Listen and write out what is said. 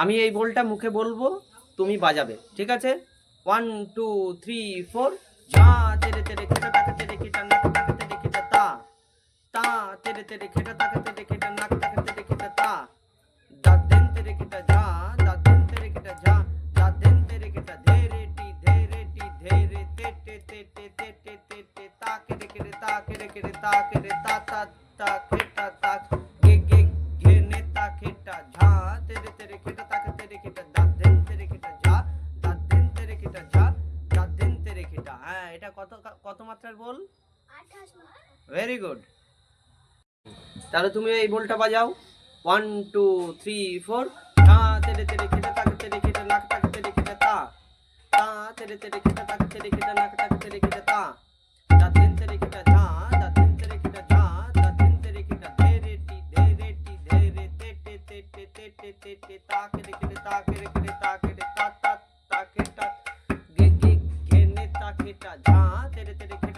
আমি এই বলটা মুখে বলব, তুমি বাজাবে, ঠিক আছে? ওয়ান টু থ্রি ফোর তা তা। তেরে তেরে, খেটা, তাকে, তেরে, খেটা, নাক, তাকে, তেরে, খেটা, তা। দাদেন তেরে, খেটা ঝা দাদেন তেরে, খেটা ঝা দাদেন তেরে, খেটা ধেরে টি ধেরে টি ধেরে তেটে তেটে তেটে তেটে তা কেরে কেরে তা তা কেরে তা তা। এটা কত কত মাত্রার বল? ভেরি গুড তাহলে তুমি এই বলটা বাজাও। ওয়ান টু থ্রি ফোর তা তেরে তেরে খেটে তাকে তেরে খেটে নাক তাকে তেরে খেটে তা। তা তেরে তেরে খেটে তাকে তেরে খেটে নাক তাকে তেরে খেটে তা। দা দিন তেরে খেটে ঝা দা দিন তেরে খেটে ঝা দা দিন তেরে খেটে ধেরে টি ধেরে টি ধেরে তে তে তে তে তে তে তে তে তা কেরে কেরে তা কেরে কেরে তা কেরে তা তা क्या जहाँ तेरे तेरे